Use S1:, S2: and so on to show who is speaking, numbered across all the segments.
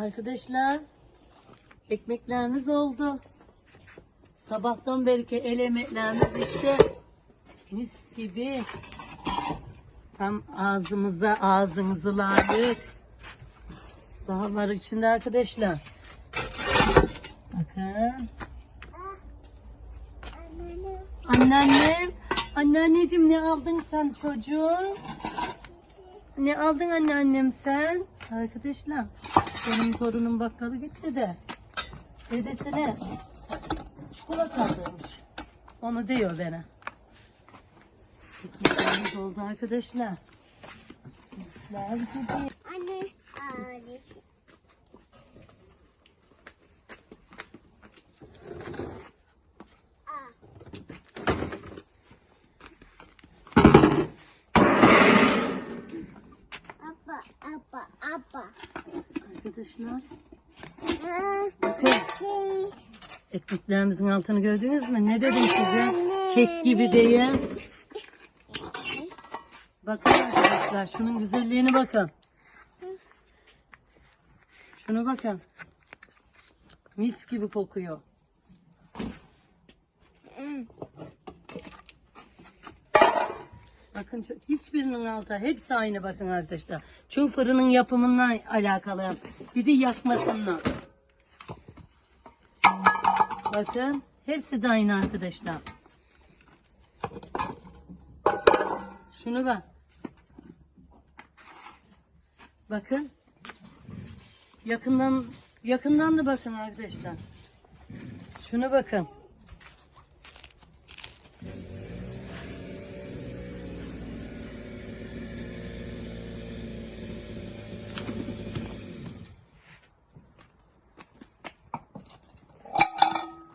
S1: Arkadaşlar ekmeklerimiz oldu. Sabahtan beri el emeklerimiz işte mis gibi. Tam ağzımıza ağzımızı layık. Daha var içinde arkadaşlar. Bakın. Anneannem. Anneanneciğim ne aldın sen çocuğum? Ne aldın anneannem sen? Arkadaşlar benim torunum bakkalı gitti de. Dedesine çikolata aldırmış. Onu diyor bana. Ekmeklerimiz oldu arkadaşlar. Misler gibi.
S2: Anne ağrısı. Apa, apa, apa.
S1: Arkadaşlar bakın ekmeklerimizin altını gördünüz mü? Ne dedim size? Kek gibi diye. Bakın arkadaşlar şunun güzelliğine bakın. Şunu bakın. Mis gibi kokuyor. Bakın şu- hiçbirinin altı hepsi aynı bakın arkadaşlar. Çünkü fırının yapımından alakalı. Bir de yakmasından. Bakın hepsi de aynı arkadaşlar. Şunu bak. Bakın. Yakından yakından da bakın arkadaşlar. Şuna bakın.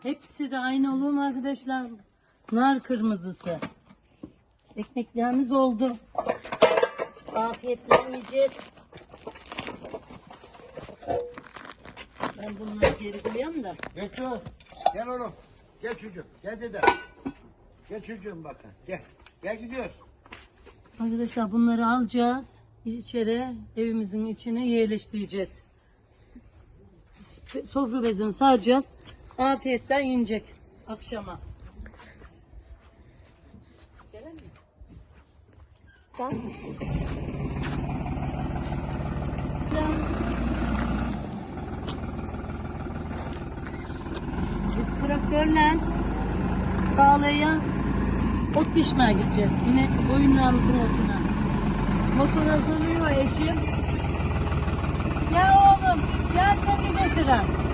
S1: Hepsi de aynı olur mu arkadaşlar? Nar kırmızısı. Ekmeklerimiz oldu. Afiyetle yiyeceğiz. Ben bunları geri koyayım da.
S3: Geç şu. Gel oğlum. Gel çocuğum. Gel dede. Gel çocuğum bakın. Gel. Gel gidiyoruz.
S1: Arkadaşlar bunları alacağız. İçeri evimizin içine yerleştireceğiz. Sofra bezini saracağız. Afiyetten yenecek akşama. Gelen mi? Gel. Biz traktörle Çağla'ya ot pişmeye gideceğiz. Yine oyunlarımızın otuna. Motor hazırlıyor eşim. Gel oğlum. Gel seni götüren.